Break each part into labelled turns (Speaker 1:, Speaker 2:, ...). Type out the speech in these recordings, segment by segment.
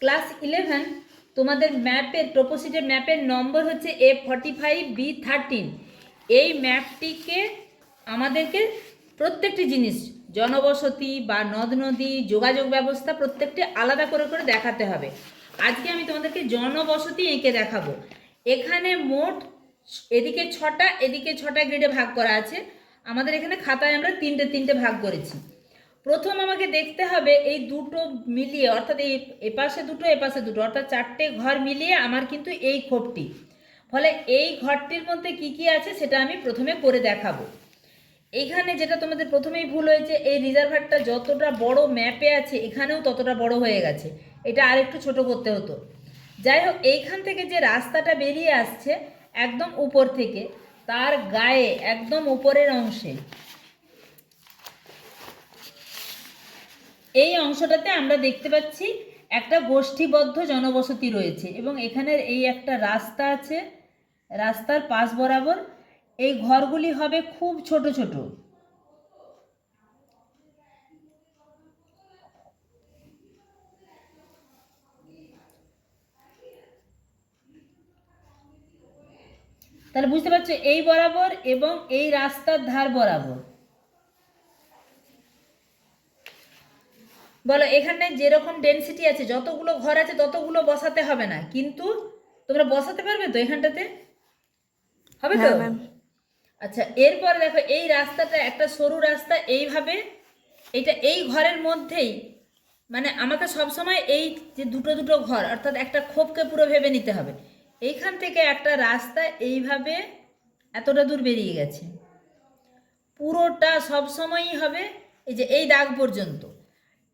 Speaker 1: Class eleven তোমাদের ম্যাপের প্রপোসিটের ম্যাপের নম্বর হচ্ছে A forty five B thirteen এই ম্যাপটিকে আমাদেরকে প্রত্যেকটি জিনিস, জনবসতি বা নদ নদী, যোগাযোগ ব্যবস্থা প্রত্যেকটি আলাদা করে করে দেখাতে হবে। আজকে আমি তোমাদেরকে জনবসতি এঁকে দেখাবো। এখানে মোট এদিকে ছটা এদিকে ছটা গ্রেডে ভাগ করা আছে। আমাদের এখানে খাতায় আমরা তিনটে তিনটে ভাগ করেছি। প্রথম আমাকে দেখতে হবে এই দুটো মিলিয়ে, অর্থাৎ এই এপাশে দুটো এপাশে দুটো, অর্থাৎ চারটে ঘর মিলিয়ে আমার কিন্তু এই খোপটি। ফলে এই ঘরটির মধ্যে কি কি আছে সেটা আমি প্রথমে করে দেখাবো। এখানে যেটা তোমাদের প্রথমেই ভুল হয়েছে, এই রিজার্ভারটা যতটা বড় ম্যাপে আছে, এখানেও ততটা বড় হয়ে গেছে। এটা আরেকটু ছোট করতে হতো। যাই হোক, এইখান থেকে যে রাস্তাটা বেরিয়ে আসছে, একদম উপর থেকে, তার গায়ে, একদম উপরের অংশে এই অংশটাতে আমরা দেখতে পাচ্ছি একটা গোষ্ঠীবদ্ধ জনবসতি রয়েছে এবং এখানের এই একটা রাস্তা আছে, রাস্তার পাশ বরাবর। এই ঘরগুলি হবে খুব ছোট ছোট। তাহলে বুঝতে পারছ, এই বরাবর এবং এই রাস্তার ধার বরাবর। বলো এখানে যেরকম ডেনসিটি আছে যতগুলো ঘর আছে ততগুলো বসাতে হবে না। কিন্তু তোমরা বসাতে পারবে তো এখানটাতে? হবে তো?
Speaker 2: হ্যাঁ,
Speaker 1: আচ্ছা এরপর দেখো এই রাস্তাটা একটা সরু রাস্তা এইভাবে এটা এই ঘরের মধ্যেই মানে আমাকে সবসময় এই যে দুটো দুটো ঘর অর্থাৎ একটা খোপকে পুরো ভেবে নিতে হবে। এইখান থেকে একটা রাস্তা এইভাবে এতটা দূর বেরিয়ে গেছে। পুরোটা সবসময়ই হবে এই যে এই দাগ পর্যন্ত।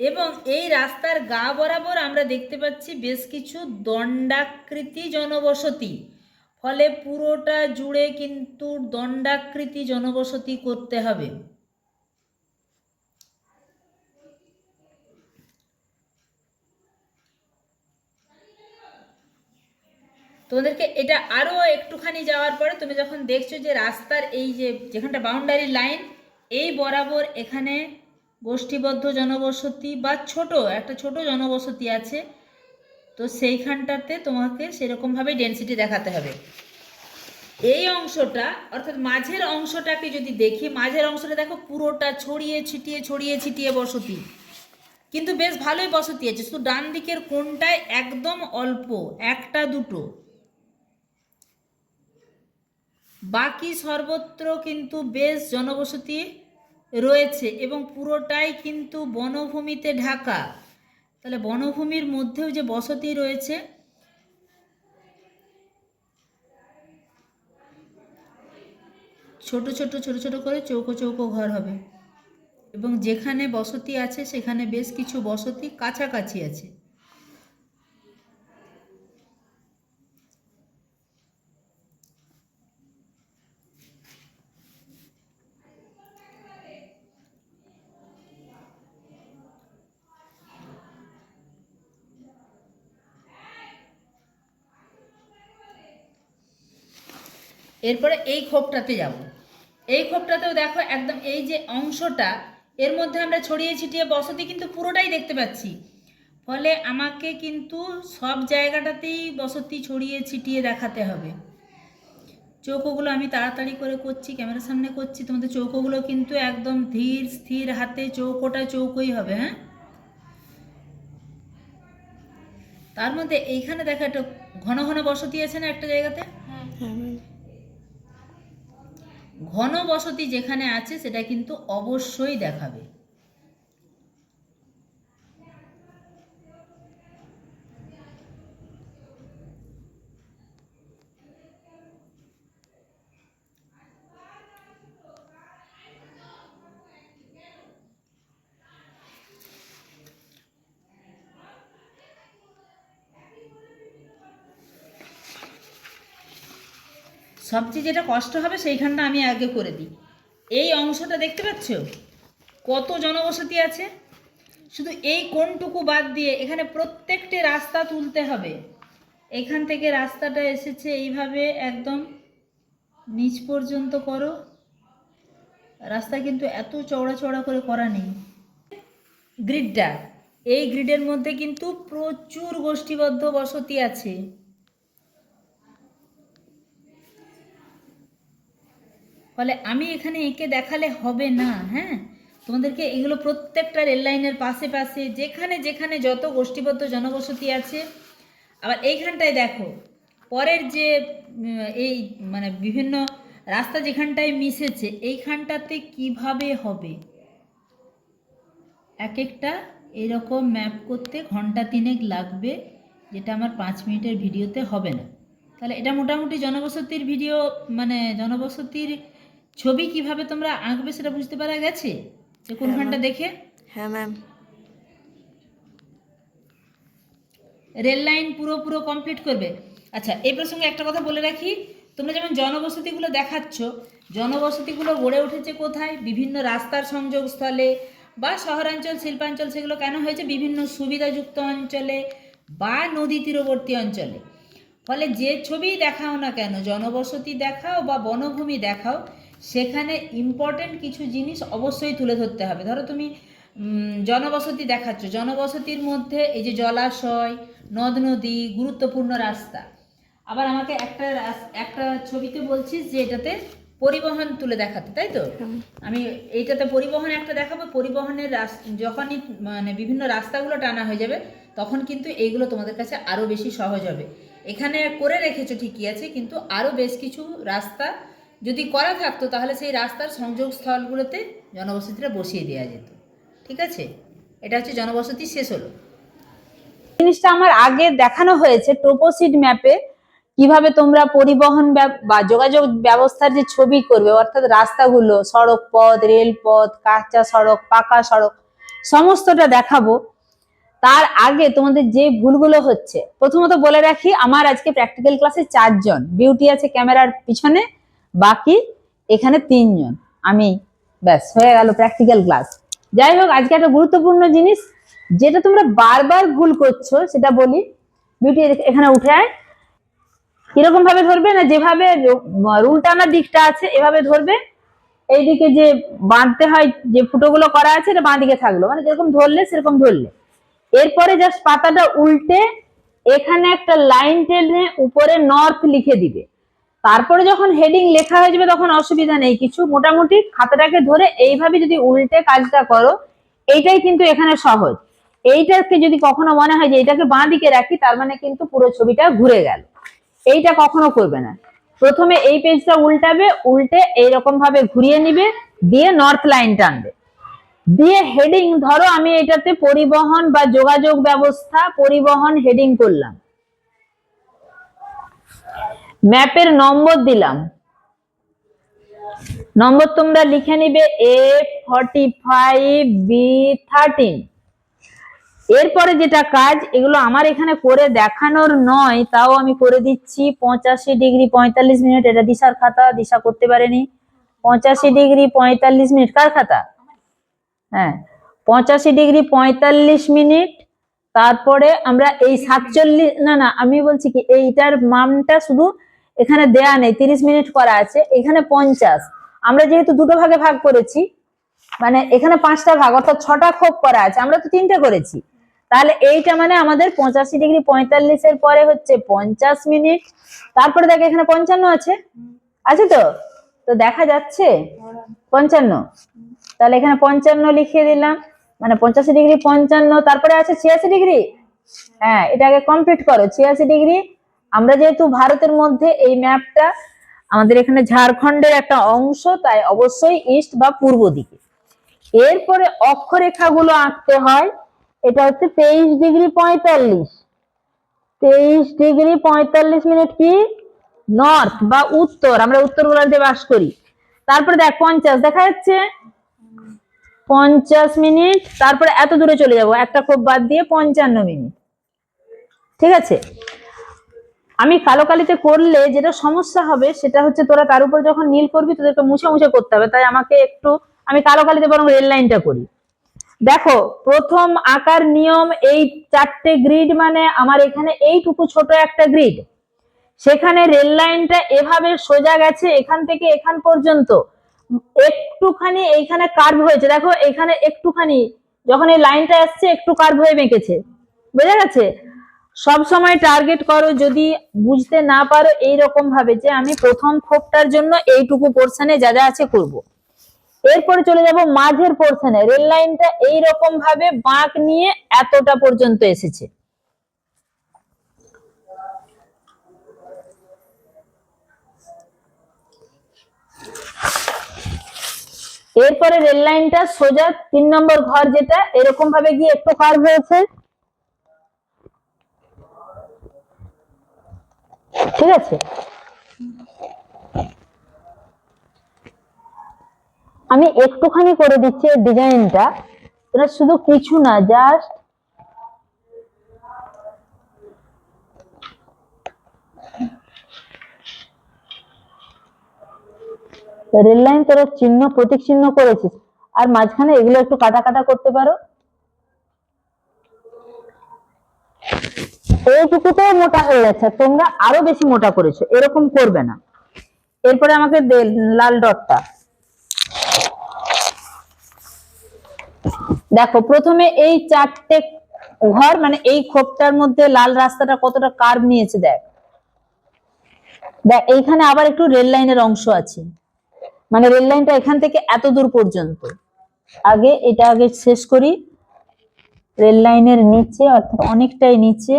Speaker 1: এবং এই রাস্তার গা বরাবর আমরা দেখতে পাচ্ছি বেশ কিছু দণ্ডাকৃতি জনবসতি। ফলে পুরোটা জুড়ে কিন্তু দণ্ডাকৃতি জনবসতি করতে হবে। তোমাদেরকে এটা আরও একটুখানি যাওয়ার পরে তুমি যখন দেখছ যে রাস্তার এই যে যেখানটা বাউন্ডারি লাইন এই বরাবর এখানে গোষ্ঠীবদ্ধ জনবসতি বা ছোট, একটা ছোট জনবসতি আছে, তো সেইখানটাতে তোমাকে সেরকমভাবে ডেনসিটি দেখাতে হবে। এই অংশটা, অর্থাৎ মাঝের অংশটাকে যদি দেখি, মাঝের অংশটা দেখো পুরোটা ছড়িয়ে ছিটিয়ে ছড়িয়ে ছিটিয়ে বসতি। কিন্তু বেশ ভালোই বসতি আছে, শুধু ডান দিকের কোনটায় একদম অল্প, একটা দুটো। বাকি সর্বত্র কিন্তু বেশ জনবসতি রয়েছে এবং পুরোটাই কিন্তু বনভূমিতে ঢাকা। তাহলে বনভূমির মধ্যেও যে বসতি রয়েছে, ছোট ছোট ছোট ছোট করে চৌকো চৌকো ঘর হবে। এবং যেখানে বসতি আছে, সেখানে বেশ কিছু বসতি কাছাকাছি আছে। এরপরে এই খোপটাতে যাব। এই খোপটাতেও দেখো একদম এই যে অংশটা এর মধ্যে আমরা ছড়িয়ে ছিটিয়ে বসতি কিন্তু পুরোটাই দেখতে পাচ্ছি। ফলে আমাকে কিন্তু সব জায়গাটাতেই বসতি ছড়িয়ে ছিটিয়ে দেখাতে হবে। চৌকোগুলো আমি তাড়াতাড়ি করে করছি ক্যামেরার সামনে করছি তোমাদের চৌকোগুলো কিন্তু একদম ধীর স্থির হাতে চৌকোটা চৌকোই হবে হ্যাঁ? তার মধ্যে এইখানে দেখো একটা ঘন ঘন বসতি আছে না একটা জায়গাতে?
Speaker 2: হ্যাঁ। ম্যাম
Speaker 1: ঘন বসতি যেখানে আছে সেটা কিন্তু অবশ্যই দেখাবে। সবচেয়ে যেটা কষ্ট হবে সেইখানটা আমি আগে করে দিই। এই অংশটা দেখতে পাচ্ছ? কত জনবসতি আছে। শুধু এই কোনটুকু বাদ দিয়ে এখানে প্রত্যেকটি রাস্তা তুলতে হবে। এখান থেকে রাস্তাটা এসেছে এইভাবে একদম নিচ পর্যন্ত করো। রাস্তা কিন্তু এত চওড়া চওড়া করে করা নেই। গ্রিডটা, এই গ্রিডের মধ্যে কিন্তু প্রচুর গোষ্ঠীবদ্ধ বসতি আছে। ফলে আমি এখানে এঁকে দেখালে হবে না হ্যাঁ? তোমাদেরকে এগুলো প্রত্যেকটা রেল লাইনের পাশে পাশে, যেখানে যেখানে যত গোষ্ঠীবদ্ধ জনবসতি আছে, আবার এইখানটায় দেখো, পরের যে এই মানে বিভিন্ন রাস্তা যেখানটায় মিশেছে, এইখানটাতে কীভাবে হবে? এক একটা এরকম ম্যাপ করতে ঘণ্টা তিনেক লাগবে, যেটা আমার পাঁচ মিনিটের ভিডিওতে হবে না। তাহলে এটা মোটামুটি জনবসতির ভিডিও মানে জনবসতির ছবি কীভাবে তোমরা আঁকবে সেটা বুঝতে পারা গেছে? যে কোনখানটা দেখে?
Speaker 2: হ্যাঁ ম্যাম
Speaker 1: রেল লাইন পুরো পুরো কমপ্লিট করবে। আচ্ছা এই প্রসঙ্গে একটা কথা বলে রাখি। তোমরা যেমন জনবসতিগুলো দেখাচ্ছ জনবসতিগুলো গড়ে উঠেছে কোথায়? বিভিন্ন রাস্তার সংযোগস্থলে বা শহরাঞ্চল শিল্পাঞ্চল সেগুলো কেন হয়েছে? বিভিন্ন সুবিধাযুক্ত অঞ্চলে বা নদী তীরবর্তী অঞ্চলে। ফলে যে ছবি দেখাও না কেন জনবসতি দেখাও বা বনভূমি দেখাও সেখানে ইম্পর্টেন্ট কিছু জিনিস অবশ্যই তুলে ধরতে হবে। ধরো তুমি জনবসতি দেখাচ্ছ। জনবসতির মধ্যে এই যে জলাশয় নদ নদী গুরুত্বপূর্ণ রাস্তা। আবার আমাকে একটা একটা ছবিতে বলছিস যে এটাতে পরিবহন তুলে দেখাতে তাই তো? আমি এইটাতে পরিবহন একটা দেখাবো। পরিবহনের যখনই মানে বিভিন্ন রাস্তাগুলো টানা হয়ে যাবে তখন কিন্তু এইগুলো তোমাদের কাছে আরও বেশি সহজ হবে। এখানে করে রেখেছো ঠিকই আছে কিন্তু আরও বেশ কিছু রাস্তা যদি করা থাকতো, তাহলে সেই রাস্তার সংযোগস্থলগুলোতে জনবসতিটা বসিয়ে দেওয়া যেত। ঠিক আছে? এটা হচ্ছে জনবসতি শেষ হলো। জিনিসটা আমার আগে দেখানো হয়েছে টোপোসিড ম্যাপে, কীভাবে তোমরা পরিবহন বা যোগাযোগ ব্যবস্থার যে ছবি করবে, অর্থাৎ রাস্তাগুলো, সড়ক পথ রেলপথ কাঁচা সড়ক, পাকা সড়ক, সমস্তটা দেখাবো। তার আগে তোমাদের যে ভুলগুলো হচ্ছে, প্রথমত বলে রাখি, আমার আজকে প্র্যাকটিক্যাল ক্লাসে চারজন বিউটি আছে ক্যামেরার পিছনে বাকি এখানে তিনজন। আমি ব্যাস, হয়ে গেল প্র্যাকটিক্যাল ক্লাস যাই হোক, আজকে একটা গুরুত্বপূর্ণ জিনিস, যেটা তোমরা বারবার ভুল করছ, সেটা বলি। বিউটি এখানে উঠে আয়। কীরকম ভাবে ধরবে না যেভাবে রুল টানার দিকটা আছে, এভাবে ধরবে। এইদিকে যে বাঁধতে হয়, যে ফুটোগুলো করা আছে, এটা বাঁ দিকে থাকল। মানে যেরকম ধরলে, সেরকম ধরলে। এরপরে জাস্ট পাতাটা উল্টে এখানে একটা লাইন টেনে উপরে নর্থ লিখে দিবে। তারপরে যখন হেডিং লেখা হয়ে যাবে তখন অসুবিধা নেই। কিছু মোটামুটি খাতাটাকে ধরে এইভাবে যদি উল্টে কাজটা করো, এইটাই কিন্তু এখানে সহজ। এইটাকে যদি কখনো মনে হয় যে এটাকে বাঁ দিকে রাখি, তার মানে কিন্তু পুরো ছবিটা ঘুরে গেল। এইটা কখনো করবে না। প্রথমে এই পেজটা উল্টাবে, উল্টে এইরকম ভাবে ঘুরিয়ে নিবে, দিয়ে নর্থ লাইন টানবে। দিয়ে হেডিং ধরো আমি এটাতে পরিবহন বা যোগাযোগ ব্যবস্থা, পরিবহন হেডিং করলাম। ম্যাপের নম্বর দিলাম। নম্বর তোমরা লিখে নিবে A forty five B thirteen এরপরে যেটা কাজ, এগুলো আমার এখানে করে দেখানোর নয়, তাও আমি করে দিচ্ছি পঁচাশি ডিগ্রি পঁয়তাল্লিশ মিনিট। এটা দিশার খাতা, দিশা করতে পারেনি। পঁচাশি ডিগ্রি পঁয়তাল্লিশ মিনিট, কার খাতা? হ্যাঁ পঁচাশি ডিগ্রি পঁয়তাল্লিশ মিনিট। তারপরে আমরা এই সাতচল্লিশ, না না, আমি বলছি কি, এইটার মানটা শুধু এখানে দেয়া নেই, তিরিশ মিনিট করা আছে, এখানে পঞ্চাশ। আমরা যেহেতু দুটো ভাগে ভাগ করেছি মানে এখানে পাঁচটা ভাগ, অর্থাৎ ছটা খোপ করা আছে, আমরা তো তিনটে করেছি। তাহলে এইটা মানে আমাদের পঁচাশি ডিগ্রি পঁয়তাল্লিশের পরে হচ্ছে পঞ্চাশ মিনিট। তারপরে দেখো এখানে পঞ্চান্ন আছে। আছে তো? তো দেখা যাচ্ছে? পঞ্চান্ন। তাহলে এখানে পঞ্চান্ন লিখে দিলাম। মানে পঞ্চাশি ডিগ্রি পঞ্চান্ন, তারপরে আছে ছিয়াশি ডিগ্রি? হ্যাঁ এটাকে কমপ্লিট করো, ছিয়াশি ডিগ্রি আমরা যেহেতু ভারতের মধ্যে এই ম্যাপটা আমাদের এখানে ঝাড়খণ্ডের একটা অংশ, তাই অবশ্যই ইস্ট বা পূর্ব দিকে। এরপরে অক্ষরেখাগুলো আঁকতে হয়, এটা হচ্ছে তেইশ ডিগ্রি পঁয়তাল্লিশ। তেইশ ডিগ্রি পঁয়তাল্লিশ মিনিট কি? নর্থ বা উত্তর, আমরা উত্তর গোলার্ধে বাস করি। তারপরে দেখ, পঞ্চাশ, দেখা যাচ্ছে? পঞ্চাশ মিনিট, তারপরে এত দূরে চলে যাব, একটা খোপ বাদ দিয়ে পঞ্চান্ন মিনিট। ঠিক আছে? আমি কালো কালিতে করলে যেটা সমস্যা হবে, সেটা হচ্ছে তোরা তার উপর যখন নীল করবি, তোদেরকে মুছে মুছে করতে হবে। তাই আমাকে একটু, আমি কালো কালিতে বরং রেল লাইনটা করি। দেখো, প্রথম আকার নিয়ম এই চারটে গ্রিড মানে আমার এখানে এইটুকু ছোট একটা গ্রিড সেখানে রেল লাইনটা এভাবে সোজা গেছে এখান থেকে এখান পর্যন্ত। একটুখানি এইখানে কার্ভ হয়েছে। দেখো, এখানে একটুখানি, যখন এই লাইনটা আসছে, একটু কার্ভ হয়ে বেঁকেছে। বোঝা গেছে? সব সময় টার্গেট করো যদি বুঝতে না পারো এই রকম ভাবে যে আমি প্রথম খোপটার জন্য এইটুকু পোর্শনে যা যা আছে করব। এরপরে চলে যাব মাঝের পোর্শনে রেল লাইনটা এই রকম ভাবে বাঁক নিয়ে এতটা পর্যন্ত এসেছে। এরপরে রেল লাইনটা সোজা তিন নম্বর ঘর যেটা, এরকম ভাবে গিয়ে একটু কার্ভ হয়েছে। ঠিক আছে। আমি একটুখানি করে দিচ্ছি ডিজাইনটা। এটা শুধু কিছু না জাস্ট রেল লাইন তোরা চিহ্ন প্রতীক চিহ্ন করেছিস। আর মাঝখানে এগুলো একটু কাটা কাটা করতে পারো। এইটুকুতেও মোটা হয়ে যাচ্ছে তোমরা আরও বেশি মোটা করেছ, এরকম করবে না। এরপরে আমাকে লাল ডটটা। দেখো, প্রথমে এই চারটে ঘর মানে এই খোপটার মধ্যে লাল রাস্তাটা কতটা কার্ভ নিয়েছে, দেখ। দেখ, এইখানে আবার একটু রেল লাইনের অংশ আছে। মানে রেল লাইনটা এখান থেকে এত দূর পর্যন্ত। আগে, এটা আগে শেষ করি। রেল লাইনের নিচে, অর্থাৎ অনেকটাই নিচে।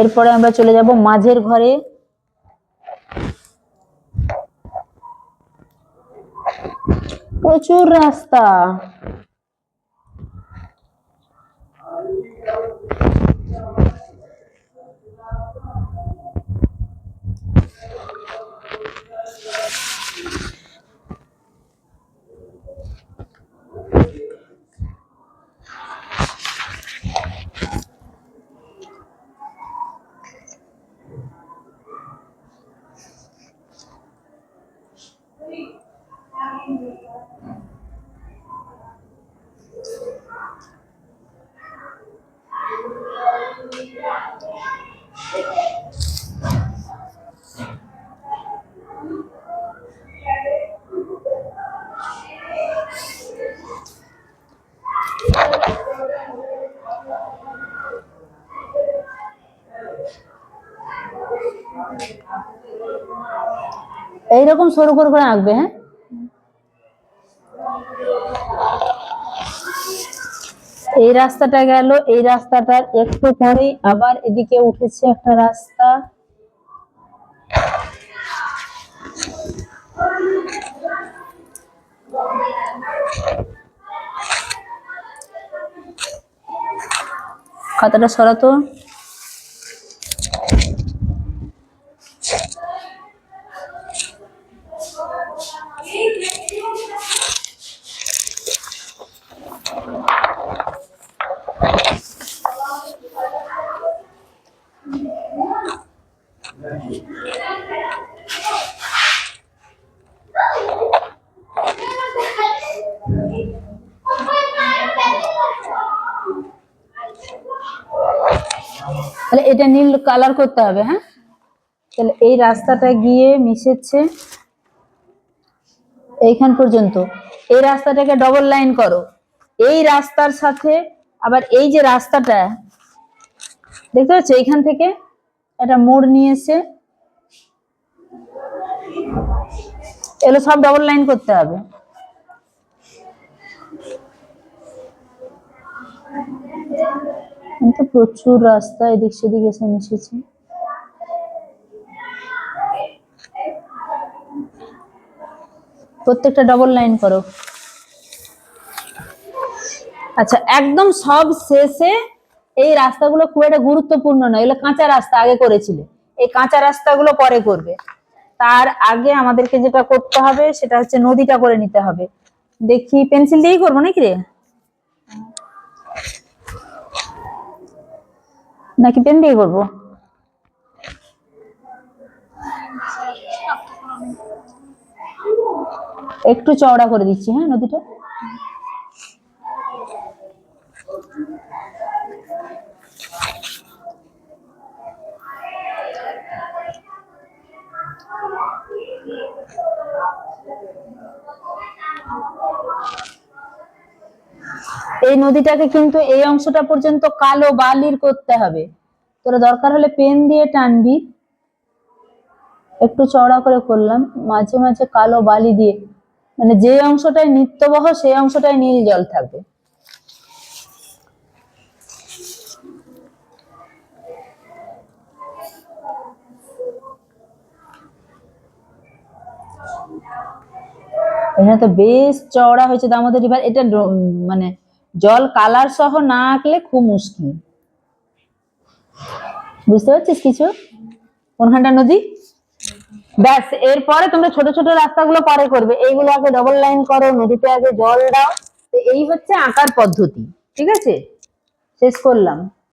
Speaker 1: এরপরে আমরা চলে যাব মাঝের ঘরে। প্রচুর রাস্তা। এইরকম সরু করে করে আঁকবে হ্যাঁ? এই রাস্তাটা গেল, এই রাস্তাটার একটু পরেই আবার এদিকে উঠেছে একটা রাস্তা। খাতাটা সরাতো। তাহলে এটা নীল কালার করতে হবে হ্যাঁ? তাহলে এই রাস্তাটা গিয়ে মিশেছে এইখান পর্যন্ত। এই রাস্তাটাকে ডবল লাইন করো। এই রাস্তার সাথে আবার এই যে রাস্তাটা দেখতে পাচ্ছ, এইখান থেকে একটা মোড় নিয়েছে। এগুলো সব ডবল লাইন করতে হবে। প্রচুর রাস্তা, এদিক সেদিক এসে মিশেছে। প্রত্যেকটা ডবল লাইন করো। আচ্ছা একদম সব শেষে এই রাস্তাগুলো খুব একটা গুরুত্বপূর্ণ নয়। এগুলো কাঁচা রাস্তা, আগে করেছিল। এই কাঁচা রাস্তাগুলো পরে করবে। তার আগে আমাদেরকে যেটা করতে হবে, সেটা হচ্ছে নদীটা করে নিতে হবে। দেখি, পেন্সিল দিয়েই করব নাকি রে? নাকি পেন দিয়ে করব? একটু চওড়া করে দিচ্ছি হ্যাঁ নদীটা? এই নদীটাকে কিন্তু এই অংশটা পর্যন্ত কালো বালির করতে হবে। তোরা দরকার হলে পেন দিয়ে টানবি। একটু চওড়া করে করলাম। মাঝে মাঝে কালো বালি দিয়ে। মানে যে অংশটায় নিত্যবহ সেই অংশটায় নীল জল থাকবে। এখানে তো বেশ চওড়া হয়েছে। দামোদর রিভার এটা মানে জল কালার সহ না আঁকলে খুব মুশকিল। বুঝতে পারছিস কিছু? কোনখানটা নদী? ব্যাস, এরপরে তোমরা ছোট ছোট রাস্তাগুলো পরে করবে। এইগুলো আগে ডবল লাইন করো, নদীতে আগে জল দাও। তো এই হচ্ছে আঁকার পদ্ধতি, ঠিক আছে? শেষ করলাম।